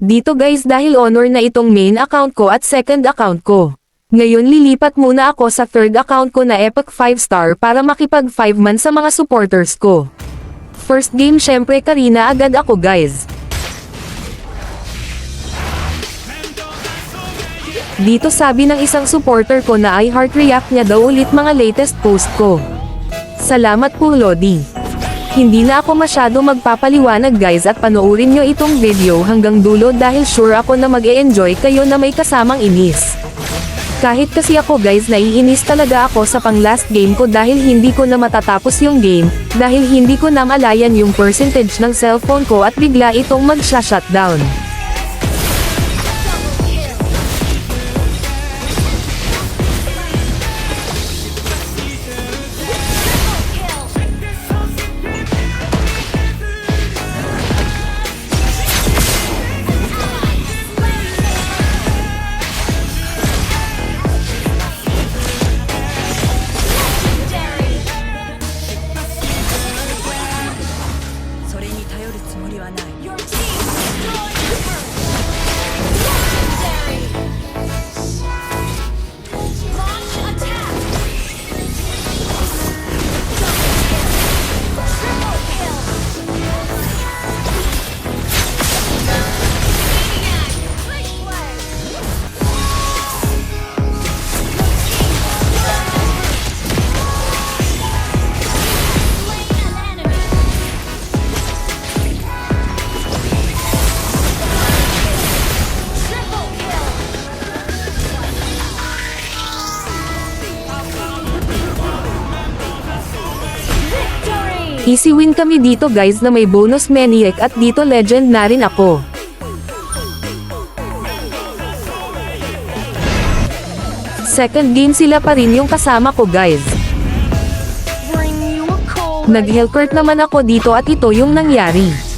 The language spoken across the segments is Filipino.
Dito guys dahil honor na itong main account ko at second account ko. Ngayon lilipat muna ako sa third account ko na Epic 5 star para makipag 5 man sa mga supporters ko. First game syempre Karina agad ako guys. Dito sabi ng isang supporter ko na ay heart react niya daw ulit mga latest post ko. Salamat po Lodi. Hindi na ako masyado magpapaliwanag guys at panoorin nyo itong video hanggang dulo dahil sure ako na mag -e enjoy kayo na may kasamang inis. Kahit kasi ako guys naiinis talaga ako sa pang last game ko dahil hindi ko na matatapos yung game, dahil hindi ko na malayan yung percentage ng cellphone ko at bigla itong magsha-shutdown. Easy win kami dito guys na may bonus maniac at dito legend na rin ako. Second game sila pa rin yung kasama ko guys. Nag-hellcurt naman ako dito at ito yung nangyari.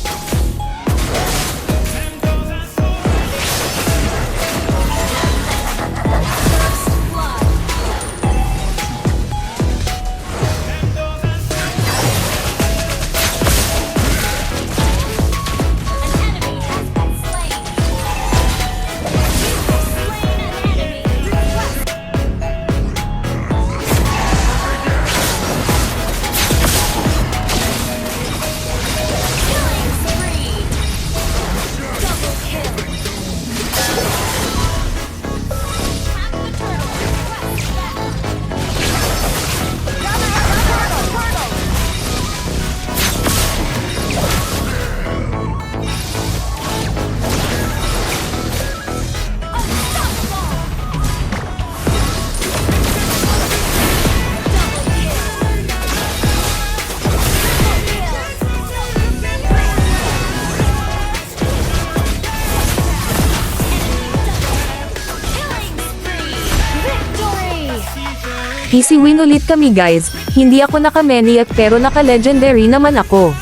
Easy win ulit kami guys, hindi ako naka-maniac pero naka-legendary naman ako.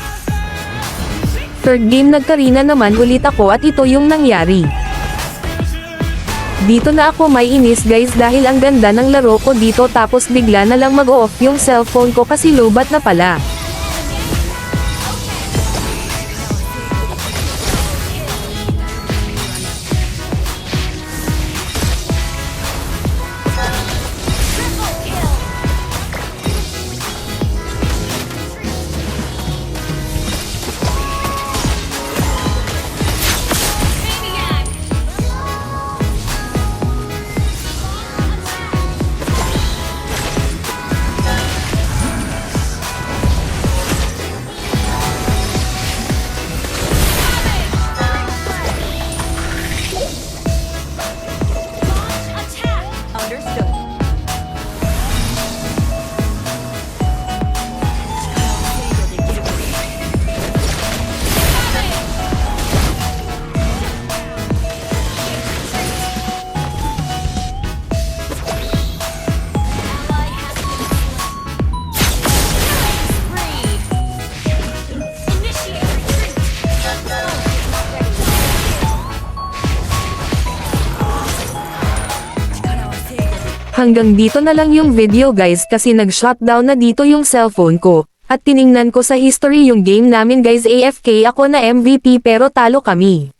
Third game nagkarina naman ulit ako at ito yung nangyari. Dito na ako may inis guys dahil ang ganda ng laro ko dito tapos bigla na lang mag-off yung cellphone ko kasi lobat na pala. Hanggang dito na lang yung video guys kasi nag-shutdown na dito yung cellphone ko. At tiningnan ko sa history yung game namin guys AFK ako na MVP pero talo kami.